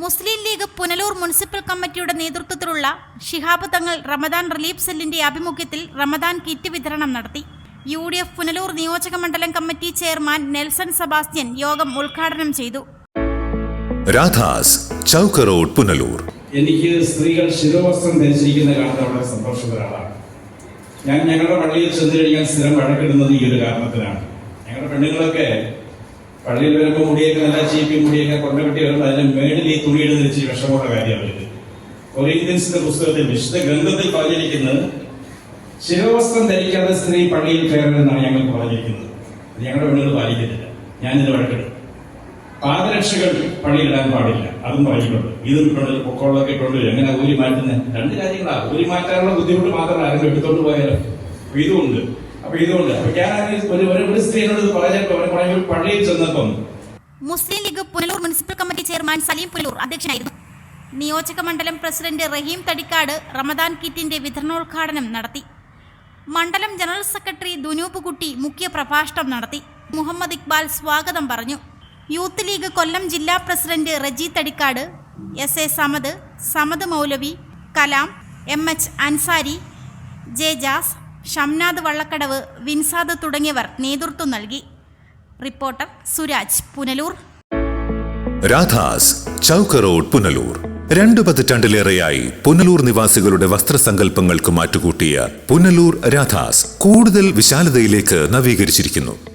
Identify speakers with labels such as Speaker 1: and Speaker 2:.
Speaker 1: മുസ്ലിം league Punalur municipal കമ്മിറ്റിയുടെ നേതൃത്വത്തിലുള്ള Shihab Thangal Ramadan relief സെല്ലിന്റെ ആഭിമുഖ്യത്തിൽ റമദാൻ കിറ്റ് വിതരണം നടത്തി. യു ഡി എഫ് പുനലൂർ നിയോജക മണ്ഡലം കമ്മിറ്റി ചെയർമാൻ നെൽസൺ സെബാസ്റ്റ്യൻ യോഗം ഉദ്ഘാടനം ചെയ്തു.
Speaker 2: രാധാസ് ചൗക്ക് റോഡ് പുനലൂർ.
Speaker 3: എനിക്ക് സ്ത്രീകൾ ശിരോവസ്ത്രം ധരിച്ചിരിക്കുന്ന കാണുന്ന വളരെ സന്തോഷമുള്ള ഒരാളാണ്. ഞാൻ ഞങ്ങളുടെ പള്ളിയിൽ ചെന്ന് കഴിഞ്ഞാൽ സ്ഥിരം വഴക്കിടുന്നത് ഈ ഒരു കാരണത്തിലാണ് ഞങ്ങളുടെ പെണ്ണുങ്ങളൊക്കെ പള്ളിയിൽ വരുമ്പോൾ മുടിയൊക്കെ നല്ല ചീപ്പി മുടിയൊക്കെ കൊണ്ടകെട്ടി വരുമ്പോൾ അതിന് മേളിൽ ഈ തുണിയുടെ ധരിച്ച് വിഷമമുള്ള കാര്യം അവർക്ക് പുസ്തകത്തിൽ വിശുദ്ധ ഗ്രന്ഥത്തിൽ പറഞ്ഞിരിക്കുന്നത് ശിരോവസ്ത്രം ധരിക്കാതെ സ്ത്രീ പള്ളിയിൽ കയറരുതെന്നാണ് ഞങ്ങൾ പറഞ്ഞിരിക്കുന്നത്. ഞങ്ങളുടെ പെണ്ണുകൾ പാലിക്കുന്നില്ല. ഞാനിത് വഴക്കിടും. പാദരക്ഷകൾ പള്ളിയിലിടാൻ പാടില്ല. അതും പറഞ്ഞിട്ടുണ്ട് ഇതും ഇട്ടുണ്ട് പൊക്കോളൊക്കെ ഇട്ടുണ്ട് എങ്ങനെ ഊരി മാറ്റുന്നത് രണ്ട് കാര്യങ്ങളാണ് ഊരി മാറ്റാനുള്ള ബുദ്ധിമുട്ട് മാത്രമല്ല ആരും എടുത്തോണ്ട് പോയാലോ? ഇതുമുണ്ട് അപ്പൊ ഇതുകൊണ്ട്. അപ്പൊ ഞാൻ ഒരു ഒരു- ഇത് പറഞ്ഞപ്പോ അവരെ പള്ളിയിൽ ചെന്നപ്പം
Speaker 1: Muslim League Punalur municipal committee chairman Salim Punalur അധ്യക്ഷനായിരുന്നു. നിയോജക മണ്ഡലം പ്രസിഡന്റ് റഹീം തടിക്കാട് റമദാൻ കിറ്റിന്റെ വിതരണോദ്ഘാടനം നടത്തി. മണ്ഡലം ജനറൽ സെക്രട്ടറി ദുനൂപ് കുട്ടി മുഖ്യ പ്രഭാഷണം നടത്തി. മുഹമ്മദ് ഇക്ബാൽ സ്വാഗതം പറഞ്ഞു. യൂത്ത് ലീഗ് കൊല്ലം ജില്ലാ president Reji Thadikkad S A Samad Samad Moulavi Kalam M H Ansari J Jas Shamnad Vallakkadavu Vinsad തുടങ്ങിയവർ നേതൃത്വം നൽകി. റിപ്പോർട്ടർ സുരാജ് പുനലൂർ.
Speaker 2: രാധാസ് ചൗക്ക് റോഡ് പുനലൂർ. രണ്ടു പതിറ്റാണ്ടിലേറെയായി പുനലൂർ നിവാസികളുടെ വസ്ത്രസങ്കല്പങ്ങൾക്ക് മാറ്റുകൂട്ടിയ പുനലൂർ രാധാസ് കൂടുതൽ വിശാലതയിലേക്ക് നവീകരിച്ചിരിക്കുന്നു.